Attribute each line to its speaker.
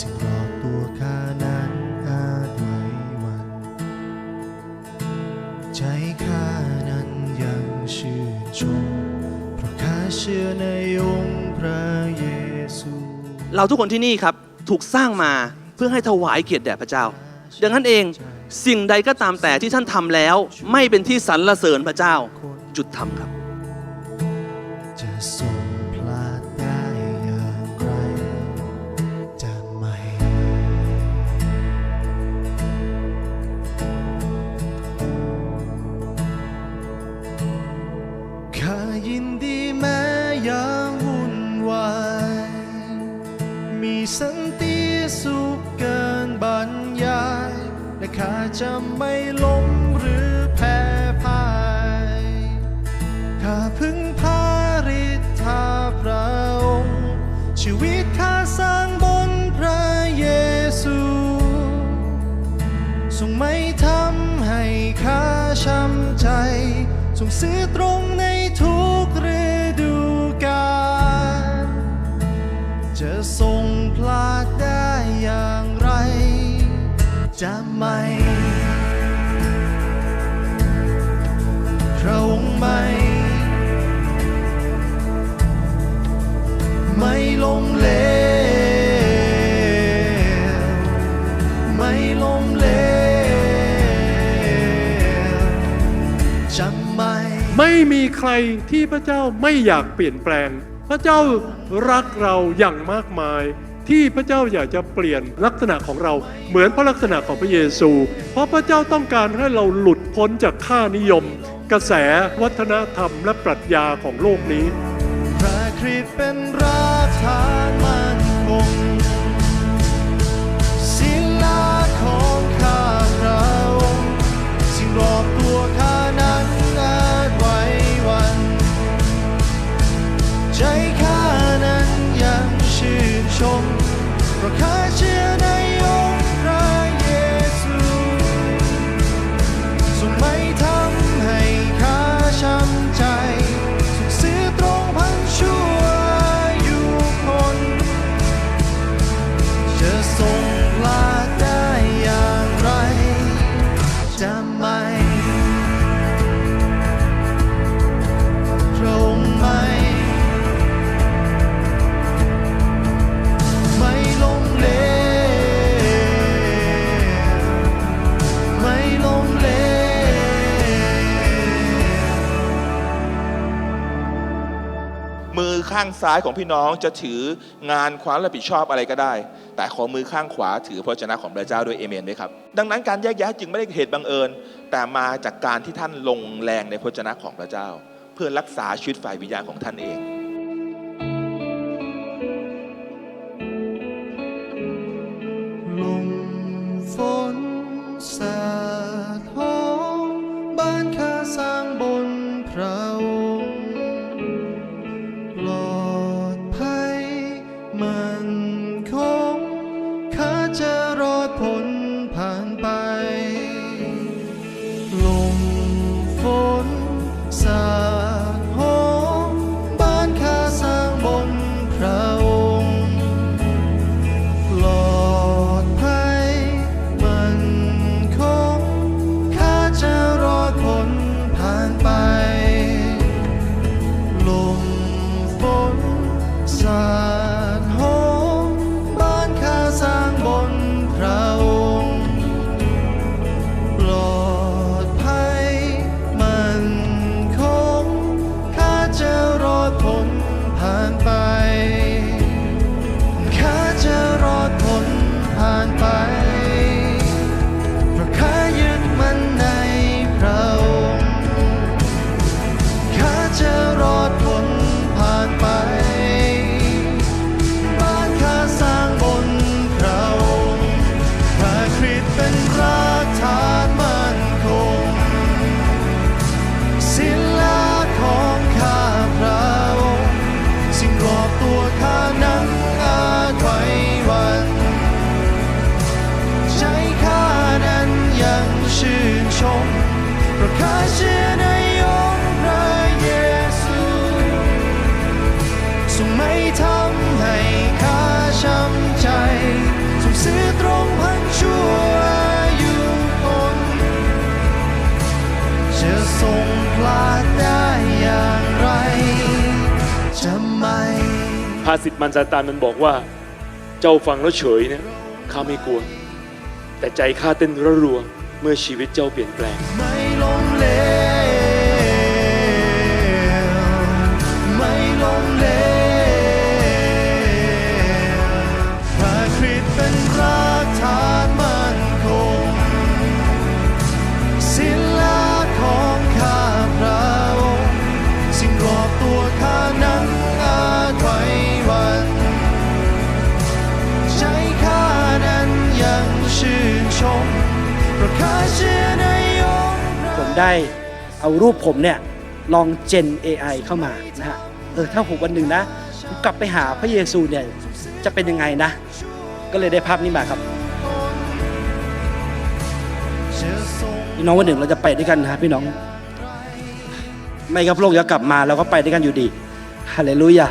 Speaker 1: สิ่งรอบตัวข้านั้นอาจไหววัน ใจข้านั้นยังชื่นชม เพราะข้าเชื่อในองค์พระเยซู
Speaker 2: เราทุกคนที่นี่ครับถูกสร้างมาเพื่อให้ถวายเกียรติแด่พระเจ้า ดังนั้นเองสิ่งใดก็ตามแต่ที่ท่านทำแล้ว ไม่เป็นที่สรรเสริญพระเจ้า จุดทำครับ
Speaker 1: สันติสุขเกินบรรยายและข้าจะไม่ล้มหรือแพ้พ่ายข้าพึ่งพาฤทธาพระองค์ชีวิตข้าสร้างบนพระเยซูทรงไม่ทำให้ข้าช้ำใจทรงซื้อตรง จะไม่พระองค์ไม่ ไม่ลงเหลวไม่ลงเหลวจะไม่ ไม
Speaker 3: ่มีใครที่พระเจ้าไม่อยากเปลี่ยนแปลง พระเจ้ารักเราอย่างมากมาย ที่พระเจ้าอยากจะเปลี่ยนลักษณะของเราเหมือนพระลักษณะของพระเยซู เพราะพระเจ้าต้องการให้เราหลุดพ้นจากค่านิยม กระแสวัฒนธรรมและปรัชญาของโลกนี้
Speaker 1: พระคริสต์เป็นรากฐานมั่นคง
Speaker 4: ข้างซ้ายของพี่น้องจะถืองานความรับผิดชอบอะไรก็ได้ แต่ขอมือข้างขวาถือพระชนะของพระเจ้าด้วยเอเมนด้วยครับ ดังนั้นการแยกแยะจึงไม่ได้เหตุบังเอิญ แต่มาจากการที่ท่านลงแรงในพระชนะของพระเจ้า เพื่อรักษาชีวิตฝ่ายวิญญาณของท่านเอง
Speaker 1: ส ทรงพลาดได้อย่างไรจะไม่
Speaker 5: ภาษิตมันซาตานมันบอกว่า เจ้าฟังแล้วเฉยเนี่ยข้าไม่กลัว แต่ใจข้าเต้นระรัวเมื่อชีวิตเจ้าเปลี่ยนแปลง
Speaker 1: ไม่ล้มเหล ผมไ
Speaker 6: ด้เอารูปผมเนี่ยลองเจน AI เข้ามานะฮะเออถ้าผมวันหนึ่งนะผมกลับไปหาพระเยซูเนี่ยจะเป็นยังไงนะ ก็เลยได้ภาพนี้มาครับ
Speaker 1: พี่น้องวัน
Speaker 6: หนึ่งเราจะไปด้วยกันนะพี่น้อง ไม่ครับโลกจะกลับมาเราก็ไปด้วยกันอยู่ดีฮาเลลูยา